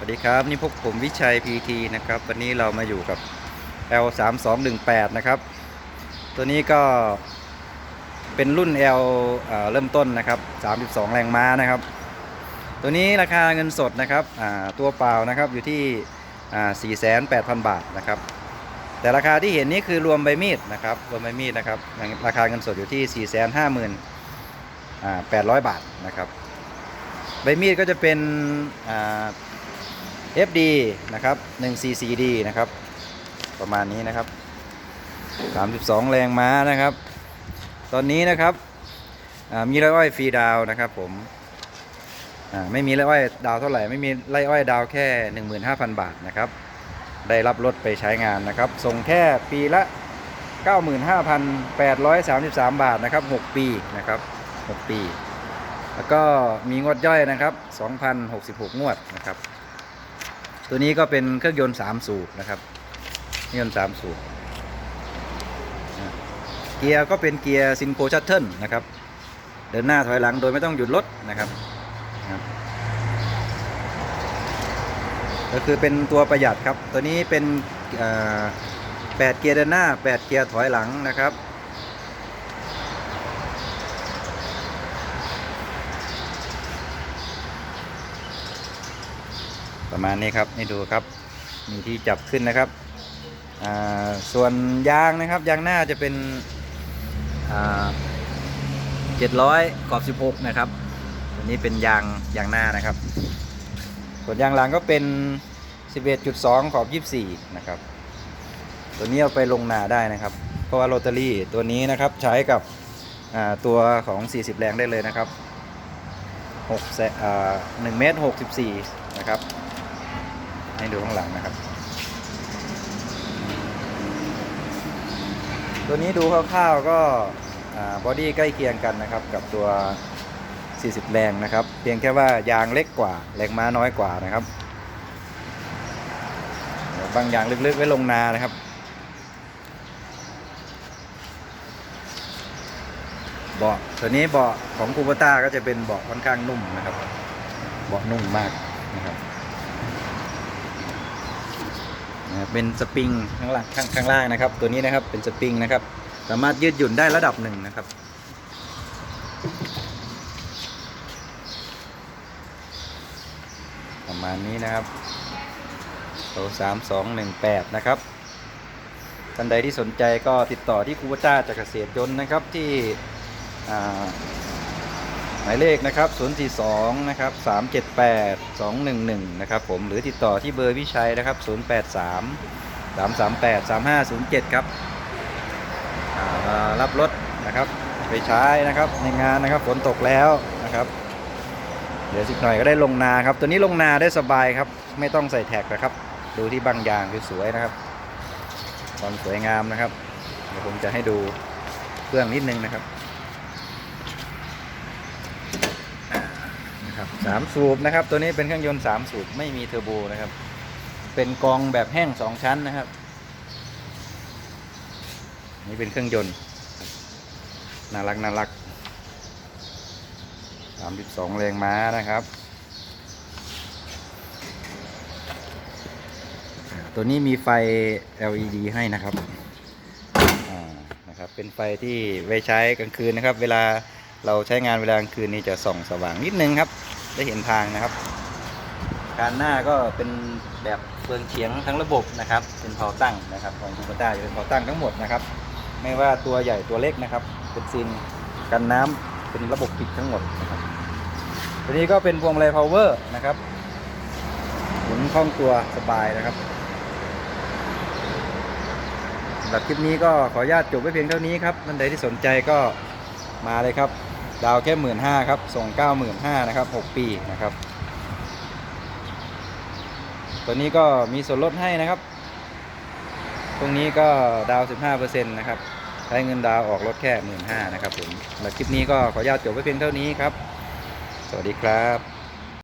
สวัสดีครับ นี่พวกผมวิชัย PT นะครับ วันนี้เรามาอยู่กับ L 3 2 1 8นะครับ ตัวนี้ก็เป็นรุ่น L เอ่อเริ่มต้นนะครับ 32 แรงม้านะครับ ตัวนี้ราคาเงินสดนะครับตัวเปล่านะครับอยู่ที่อ่า48,000 บาทนะครับ แต่ราคาที่เห็นนี่คือรวมใบมีดนะครับ รวมใบมีดนะครับ ราคาเงินสดอยู่ที่ 450,800 บาทนะครับ ใบมีดก็จะเป็น FD นะครับ 1CCD นะครับ ประมาณนี้นะครับ 32 แรงม้านะครับ ตอนนี้นะครับมีไรอ้อยฟรีดาวนะครับผมไม่มีไรอ้อยดาวเท่าไหร่ ไม่มีไรอ้อยดาวน์แค่ 15,000 บาทนะครับ ได้รับรถไปใช้งานนะครับ ส่งแค่ปีละ 95,833 บาทนะครับ 6 ปีนะครับ 6 ปี แล้วก็มีงวดย่อยนะครับ 2,066 งวดนะครับ ตัวนี้ก็เป็นเครื่องยนต์3สูบนะครับเครื่องยนต์3สูบเกียร์ก็เป็นเกียร์ซินโคชัตเทิลนะครับ เดินหน้าถอยหลังโดยไม่ต้องหยุดรถนะครับก็คือเป็นตัวประหยัดครับ ตัวนี้เป็น8เกียร์เดินหน้า 8 เกียร์ถอยหลังนะครับ ประมาณนี้ครับให้ดูครับ มีที่จับขึ้นนะครับ ส่วนยางนะครับยางหน้าจะเป็นเจ็ดร้อยกรอบ16นะครับตัวนี้เป็นยางยางหน้านะครับ ส่วนยางหลังก็เป็น11.2ขอบ24นะครับ ตัวนี้เอาไปลงนาได้นะครับ เพราะว่าโรตารี่ตัวนี้นะครับใช้กับตัวของ 40 แรงได้เลยนะครับ6แสอ่า1เมตร64 นะครับ ให้ดูข้างหลังนะครับ ตัวนี้ดูคร่าวๆก็บอดี้ใกล้เคียงกันนะครับ กับตัว 40 แรงนะครับ เพียงแค่ว่ายางเล็กกว่า แรงม้าน้อยกว่านะครับ บางอย่างลึกๆไว้ลงนานะครับเบาะตัวนี้เบาะของคูปต้าก็จะเป็นเบาะค่อนข้างนุ่มนะครับ เบาะนุ่มมากนะครับ นะครับ เป็นสปริงข้างล่างข้างข้างล่างนะครับ ตัวนี้นะครับเป็นสปริงนะครับ สามารถยืดหยุ่นได้ระดับหนึ่งนะครับ ประมาณนี้นะครับโตสามสองหนึ่งแปดนะครับท่านใดที่สนใจก็ติดต่อที่คูวต้าจากเกษตรยนต์นะครับที่ มายเลขนะครับ 042 นะครับ 378 211 นะครับผม หรือติดต่อที่เบอร์วิชัยนะครับ 083 338 3507 ครับรับรถนะครับ ไปใช้นะครับในงานนะครับฝนตกแล้วนะครับ เดี๋ยวสิกหน่อยก็ได้ลงนาครับ ตัวนี้ลงนาได้สบายครับ ไม่ต้องใส่แท็กนะครับ ดูที่บางยางสวยๆนะครับความสวยงามนะครับ เดี๋ยวผมจะให้ดูเครื่องนิดนึงนะครับอ่า นะครับสามสูบนะครับ ตัวนี้เป็นเครื่องยนต์สามสูบไม่มีเทอร์โบนะครับ เป็นกองแบบแห้งสองชั้นนะครับ นี่เป็นเครื่องยนต์น่ารักน่ารัก32แรงม้านะครับ ตัวนี้มีไฟ LED ให้นะครับนะครับ เป็นไฟที่ไว้ใช้กลางคืนนะครับ เวลาเราใช้งานเวลากลางคืนนี้จะส่องสว่างนิดนึงครับ ได้เห็นทางนะครับการหน้าก็เป็นแบบเฟืองเฉียงทั้งระบบนะครับ เป็นเผาตั้งนะครับของคูปต้าจะเป็นเผาตั้งทั้งหมดนะครับ ไม่ว่าตัวใหญ่ตัวเล็กนะครับ เป็นซินกันน้ำเป็นระบบปิดทั้งหมดนะครับตัวนี้ก็เป็นพวงมาลัย power นะครับหมุนคล่องตัวสบายนะครับสำหรับคลิปนี้ก็ขออนุญาตจบไว้เพียงเท่านี้ครับท่านใดที่สนใจก็มาเลยครับ ดาวแค่หมื่นห้าครับ ส่งเก้าหมื่นห้านะครับหกปีนะครับ ตัวนี้ก็มีส่วนลดให้นะครับ ตรงนี้ก็ดาว15%นะครับใช้เงินดาวออกรถแค่หมื่นห้านะครับผมสำหรับคลิปนี้ก็ขออนุญาตจบไว้เพียงเท่านี้ครับ สวัสดีครับ